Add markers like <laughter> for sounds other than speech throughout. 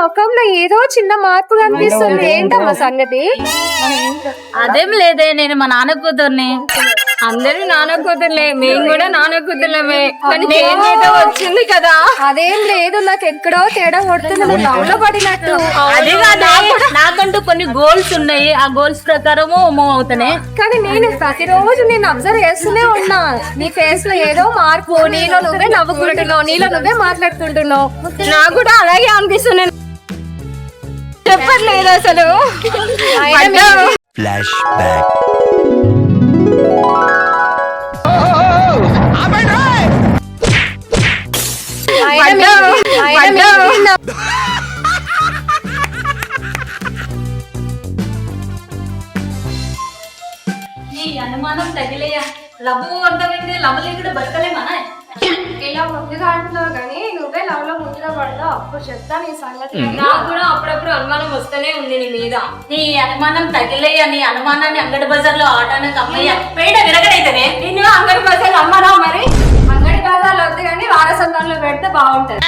ముఖంలో ఏదో చిన్న మార్పు కనిపిస్తుంది. ఏంటమ్మా సంగతి? అదేం లేదే నేను మా నాన్న కూతుర్ని. అందరూ నాన్న కూతుర్లే మేము కూడా నాన్న కూతుర్లమే కానీ చేంజ్ అయితే వచ్చింది కదా. అదేం లేదు. నాకు ఎక్కడో తేడా కొడుతుంది. నువ్వు లవ్లో పడినట్టు అదే కాదే నాకంటూ కొన్ని గోల్స్ ఉన్నాయి. ఆ గోల్స్ ప్రకారము మూవ్ అవుతానే. కానీ నేను ప్రతిరోజు నేను అబ్జర్వ్ చేస్తూనే ఉన్నా. నీ ఫేస్లో ఏదో మార్పు. నీలో నువ్వే నవ్వుకుంటున్నావు. నీలో నువ్వే మాట్లాడుకుంటున్నావు. నాకు కూడా అలాగే అనిపిస్తుంది. చెప్పట్లేదు అసలు. ఫ్లాష్ బ్యాక్ నా- అనుమానం తగిలేయా? లవ్ అర్థమైంది లవ్ లేకుండా బతకలేమనా ఇలా ముందుగా అంటున్నావు కానీ నువ్వే లవ్లో ముందుగా పడతావు. అప్పుడు చెప్తా నీ సంగతి. నాకు కూడా అప్పుడప్పుడు అనుమానం వస్తూనే ఉంది నీ మీద. నీ అనుమానం తగిలేయా? నీ అనుమానాన్ని అంగడి బజార్లో ఆటానికి అమ్మయ్య. పేడ విరగడైతేనే నిన్ను అంగడి బజార్ అమ్మనా మరి? అంగడి వద్దు కానీ వారసత్వంలో పెడితే బాగుంటది.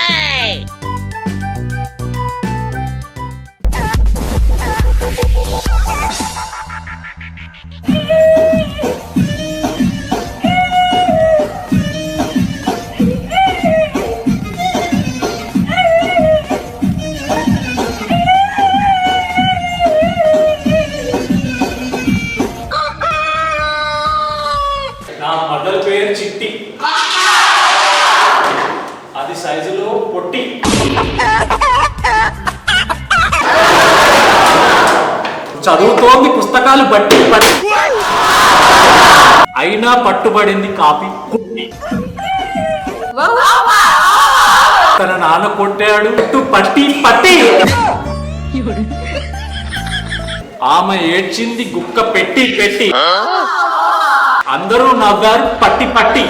చదువుతోంది పుస్తకాలు బట్టి పట్టి అయినా పట్టుబడింది కాపీ. తన నాన్న కొట్టాడు. పట్టు పట్టి. ఆమె ఏడ్చింది గుక్క పెట్టి పెట్టి. అందరూ నవ్వారు పట్టి పట్టి.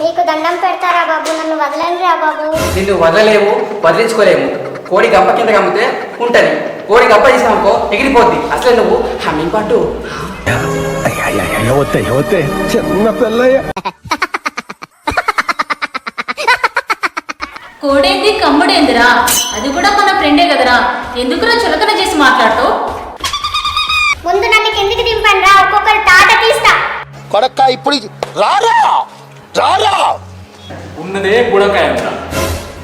నీకు దండం పెడతారా బాబు? నన్ను వదలండి రా బాబు. నిన్ను వదలలేవు వదిలించుకోలేము. కోడి గంప కింద కమ్మితే ఉంటది. కోడి గంప తీసినామనుకో ఎగిరిపోద్ది. అసలే నువ్వు హమ్మింగ్ వస్తే చిన్న పిల్లయ్య కోడేంది కమ్ముడేందిరా? అది కూడా మన ఫ్రెండే కదరా. ఎందుకురా చులకన చేసి మాట్లాడతావు ముందు నన్ను కిందికి దింపండి రా ఒక్కొక్కరు తాట తీస్తా. కొడక్క ఇప్పుడు ఇది- రారా? రారా? ఉన్నదే బుడకాయ అంట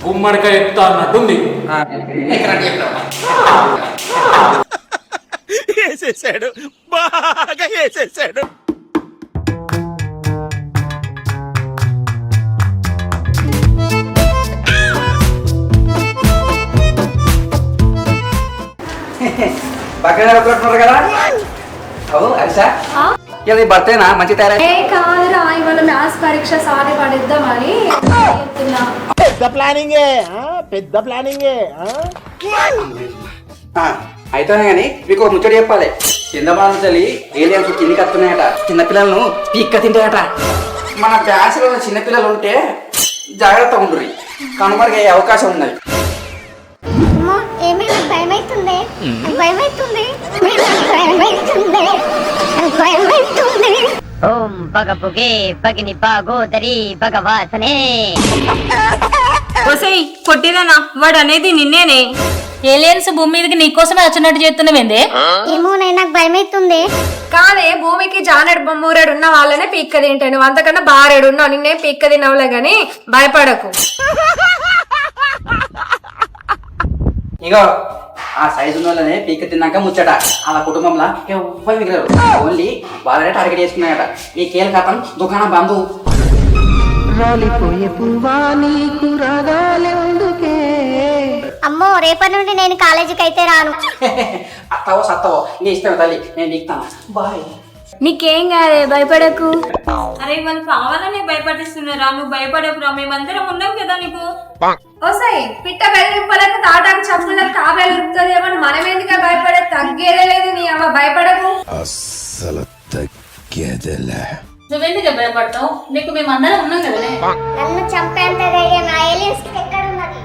గుమ్మడికాయ ఎత్తా అన్నట్టుంది. <laughs> వేసేసాడు. బాగా వేసేసాడు. పక్కన కొట్టుకుంటారు కదా? అవును అరిసా ఇది భర్తేనా మంచి తయారై ఏ కాదురా ఇవాళ మ్యాథ్స్ పరీక్ష సారి పడిద్దామని చెప్తున్నా. పెద్ద ప్లానింగే ఆ? పెద్ద ప్లానింగే ఆ? అయితే కానీ మీకు ఒక ముచ్చట చెప్పాలి. కింద చలి ఏలియన్స్ కిందికి వస్తున్నాయట చిన్నపిల్లలను పీక్క తింటాయట. మన బ్యాచ్లో ఉన్న చిన్నపిల్లలు ఉంటే జాగ్రత్తగా ఉండ్రి కనుమరుగయ్యే అవకాశం ఉన్నది. ఓం పగ పుగే పగిని పాగోదరి భగవాసనే. ఒసేయ్ కొట్టిదనా వాడు అనేది నిన్నేనే. ఏలియన్స్ భూమి మీదకి నీకోసమే వచ్చినట్టు చేస్తున్నావేందే? ఏమోనై నాకు భయమైతుంది కాదే భూమికి జానెడు బొమ్మూరేడు ఉన్న వాళ్ళనే పీక్క తింటాను నువ్వు అంతకన్నా బారేడు ఉన్నావు నిన్నే పీక్క తినవులే గాని భయపడకు. ఇగో ఆ సైజు ఉన్న వాళ్ళనే పీక తిన్నాక ముచ్చట అలా కుటుంబంలో ఎవ్వరు మిగలరు. ఓన్లీ వాళ్ళనే టార్గెట్ చేసుకున్నాయట. ఈ కేల్ కథం దుకాణం బంధు అమ్మో రేపటి నుండి నేను కాలేజీకి అయితే రాను. <laughs> అత్తవో సత్తవో నీ ఇష్టం తల్లి నేను బాయ్. నీకేం కాదే భయపడకు. అరే వాళ్ళు కావాలనే భయపడిస్తున్నారా? నువ్వు భయపడకురా మేమందరం ఉన్నాం కదా నీకు. వస్తాయి పిట్ట బెదిరింపలకు తాటాకు చప్పులకు కాబెలుగుతుంది ఏమని మనం ఎందుకు భయపడే? తగ్గేదే లేదు నీ అవ్వ భయపడకు. అస్సలు తగ్గేదిలే నువ్వెందుకు భయపడతావు నీకు మేమందరం ఉన్నాం కదనే. నన్ను చంపేంత ధైర్యం ఎక్కడ ఉన్నది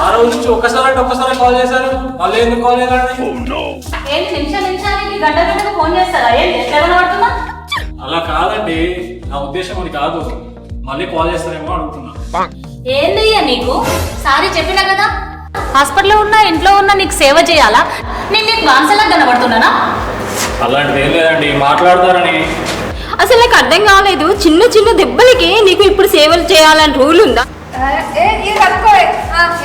ఆ రోజు నుంచి ఒక్కసారి అంటే ఒక్కసారి కాల్ చేశారు మళ్ళీ ఎందుకు కాల్ చేయాలండి ఏంటి నిమిషం నిమిషానికి గంట గంటకు ఫోన్ చేస్తారా ఏంటి ఎట్లా కనబడుతున్నా అలా కాదండి నా ఉద్దేశం అది కాదు మళ్ళీ కాల్ చేస్తారేమో అడుగుతున్నా ఏందయ్యా నీకు సారీ చెప్పినా కదా హాస్పిటల్లో ఉన్నా ఇంట్లో ఉన్నా నీకు సేవ చేయాలా నేను నీకు బాన్సలా కనబడుతున్నానా అలాంటిది ఏం లేదండి మాట్లాడతారని అసలు నాకు అర్థం కాలేదు. చిన్న చిన్న దెబ్బలకి నీకు ఇప్పుడు సేవలు చేయాలని రూల్ ఉందా?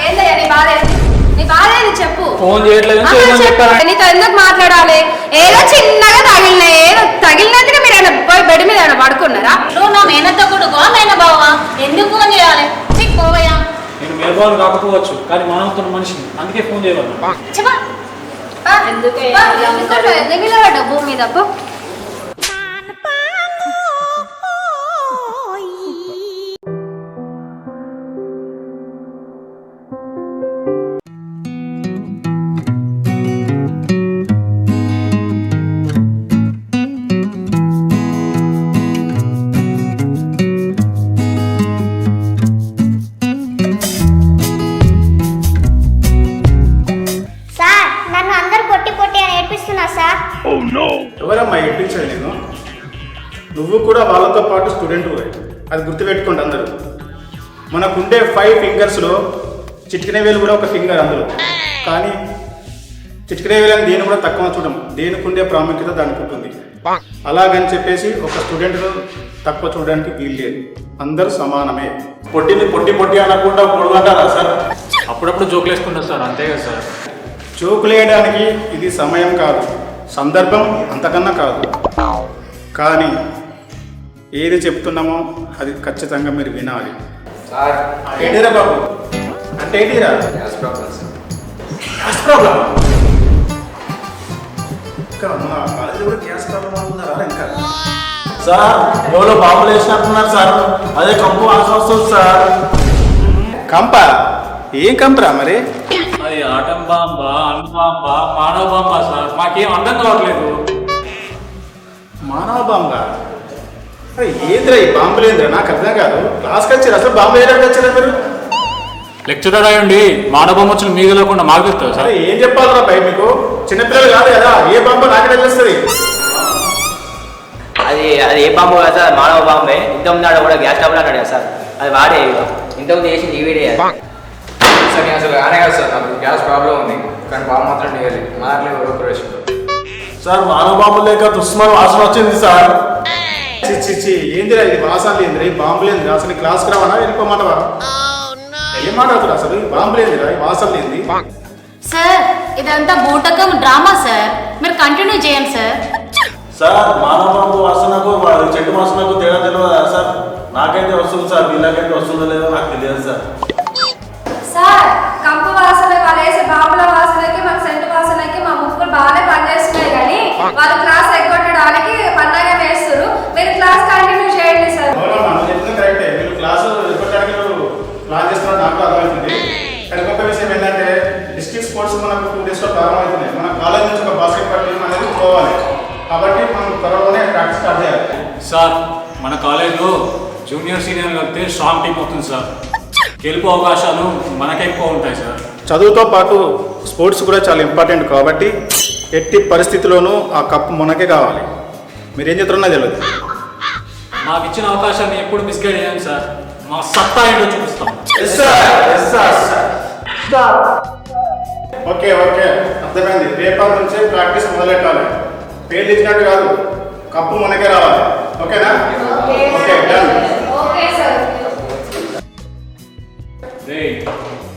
ఏందయ్యా నీ బాధ ఏంది? నీ బాధ ఏంది చెప్పు. ఫోన్ చేయట్లేదు నీతో ఎందుకు మాట్లాడాలి? ఏదో చిన్నగా తగిలినాయి ఏదో తగిలినందుకు మీరు పోయి బెడ్ మీద ఏమైనా పడుకున్నారా? నువ్వు నా మేనత్త కొడుకు మేన బావా? ఎందుకు ఫోన్ చేయాలి? నీకు పోవయ్యా. నేను మేల్బాన్ కాకపోవచ్చు కానీ మానవుతున్న మనిషిని. అందుకే ఫోన్ చేయవాలి చెప్పా. ఎందుకు ఎందుకు నిలబడ్డా భూమి మీద? నువ్వు కూడా వాళ్ళతో పాటు స్టూడెంట్ అది గుర్తుపెట్టుకోండి అందరూ. మనకుండే ఫైవ్ ఫింగర్స్లో చిటికిన వేలు కూడా ఒక ఫింగర్ అందులో. కానీ చిటికిన వేలు అని దేని కూడా తక్కువ చూడం. దేనికి ఉండే ప్రాముఖ్యత దానికి ఉంటుంది. అలాగని చెప్పేసి ఒక స్టూడెంట్ తక్కువ చూడడానికి వీలు లేదు. అందరూ సమానమే. పొట్టిని పొట్టి పొట్టి అనకుండా పొడగంటారా సార్? అప్పుడప్పుడు జోకులు వేసుకుంటారు సార్ అంతే కదా సార్. జోకులేయడానికి ఇది సమయం కాదు. సందర్భం అంతకన్నా కాదు. కానీ ఏది చెప్తున్నామో అది ఖచ్చితంగా మీరు వినాలి. సార్ ఏంటిరా బాబు. అంటే ఏంటిరా? Gas problem sir. Gas problem ఇంకా మన కాలేజీ కూడా గ్యాస్ ప్రాబ్లం ఉందా ఇంకా. సార్ ఎవరో బాంబులు వేసినట్టున్నారు సార్. అదే కంపు వస్తుంది సార్. కంప? ఏం కంపరా మరి? అది ఆటం బాంబా అణు బాంబా మానవ బాంబా సార్. మాకేం అర్థం కావట్లేదు. ఏంద్రా ఈ బాంబులు ఏంద్రా? నాకు అర్థం కాదు. క్లాస్కి వచ్చారు. అసలు బాంబు వేయడానికి వచ్చారా మీరు? లెక్చరర్ అయ్యండి మానవ బాంబ వచ్చి మీకు తెలుస్తుంది సార్. ఏం చెప్పాలరా భయ మీకు? చిన్నపిల్లలు కాదు కదా. ఏ బాంబు నాకే తెలుస్తుంది? అది అది ఏ బాంబు కాదు సార్. మానవ బాంబే. ఇంతకుముందు ఆడ కూడా గ్యాస్ స్టవ్ అన్నాడు కదా సార్. అది వాడే ఇంతకుముందు చేసింది ఈ వీడియో సార్ నేను అసలు ఆనే కాదు సార్. నాకు గ్యాస్ ప్రాబ్లం ఉంది. కానీ బాబు మాత్రం చేయాలి మా దాంట్లో సార్ మానవ బాంబు లేక దుస్మాన్ వాసన వచ్చింది సార్. చి చి చి ఏందిరా ఇది? వాసనలు ఏందిరా? ఈ బాంబులు ఏందిరా? అసలు క్లాస్కి రావనా వెళ్ళిపోమంటవా? ఏం మాట్లాడుతున్నా అసలు? ఈ బాంబులు ఏందిరా? ఈ వాసనలు ఏంది? సార్ ఇదంతా బూటకం డ్రామా సార్. మీరు కంటిన్యూ చేయండి సార్. సార్ మానవ బాంబు వాసనకు వాడి చెట్టు వాసనకు తేడా తెలియదా సార్? నాకైతే వస్తుంది సార్ వీళ్ళకైతే వస్తుందో లేదో నాకు తెలియదు సార్. సార్ కంపు వాసన వాళ్ళు వేసే బాబుల వాసనకి మన సెంటు వాసనకి మా ముక్కులు బాగానే పనిచేస్తున్నాయి కానీ వాళ్ళు క్లాస్ క్లాస్ కంటిన్యూ చేయండి సార్. కరెక్టే మీరు క్లాసు ఎప్పటికీ నువ్వు ప్లాన్ చేస్తున్నా నాకు అర్థమవుతుంది. కానీ ఇంకొక విషయం ఏంటంటే డిస్ట్రిక్ట్ స్పోర్ట్స్ మనకు టూ డేస్లో ప్రారంభమవుతున్నాయి మన కాలేజ్ నుంచి ఒక బాస్కెట్బాల్ టీం అనేది పోవాలి. కాబట్టి మనం త్వరలోనే ప్రాక్టీస్ స్టార్ట్ చేయాలి. సార్ మన కాలేజ్లో జూనియర్ సీనియర్ కలిపితే స్ట్రాంగ్ టీం అవుతుంది సార్. గెలుపు అవకాశాలు మనకే ఎక్కువ ఉంటాయి సార్. చదువుతో పాటు స్పోర్ట్స్ కూడా చాలా ఇంపార్టెంట్ కాబట్టి ఎట్టి పరిస్థితిలోనూ ఆ కప్పు మనకే కావాలి. మీరేం చెప్తున్నా తెలియదు. మాకు ఇచ్చిన అవకాశాన్ని ఎప్పుడు మిస్గైడ్ చేయండి సార్? మా సత్తా ఏంటో చూపిస్తాం. ఓకే ఓకే అర్థమైంది. రేపటి నుంచే ప్రాక్టీస్ మొదలెట్టాలి. పేర్లు ఇచ్చినట్టు కాదు. కప్పు మనకే రావాలి. ఓకేనా? ఓకే డన్ ఓకే సార్ రే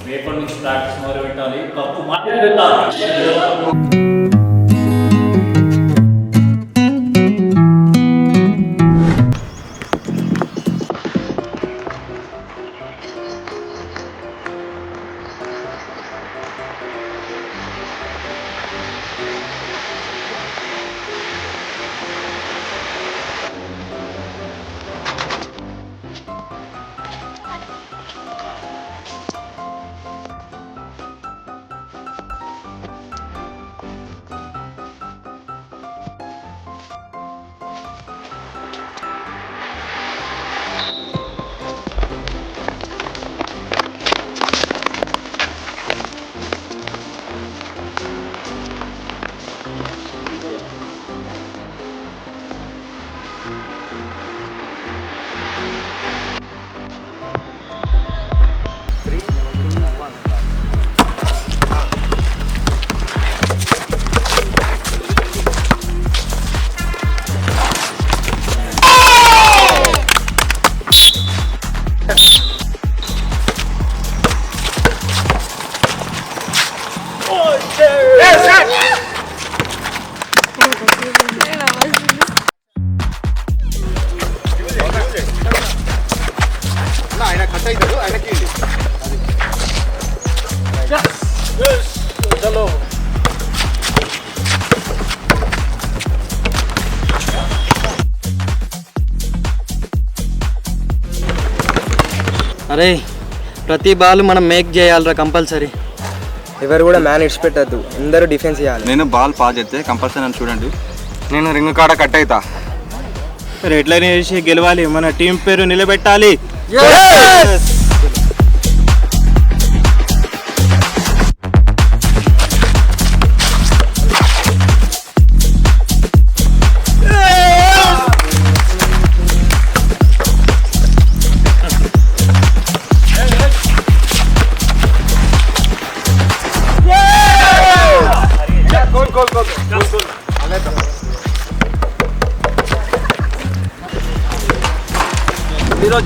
రేపటి నుంచి ప్రాక్టీస్ మొదలు పెట్టాలి కప్పు మాట్లాడాలి అరే ప్రతి బాల్ మనం మేక్ చేయాలరా కంపల్సరీ ఎవరు కూడా మ్యాన్ ఇడిచిపెట్టద్దు అందరూ డిఫెన్స్ చేయాలి. నేను బాల్ పాస్ చేస్తే కంపల్సరీ నన్ను చూడండి. నేను రింగ్ కాడ కట్ అవుతా ఎట్లయినా చేసి గెలవాలి. మన టీం పేరు నిలబెట్టాలి.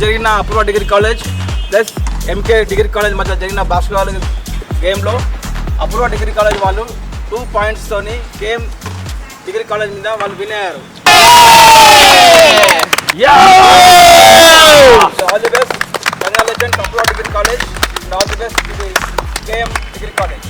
జరిగిన Apoorva degree college plus MK degree college మధ్య జరిగిన బాస్కెట్బాల్ గేమ్లో అపూర్వ డిగ్రీ కాలేజ్ వాళ్ళు టూ పాయింట్స్తోని గేమ్ డిగ్రీ కాలేజ్ మీద వాళ్ళు విన్ అయ్యారు. All the best congratulation Apoorva degree college all the best KM degree college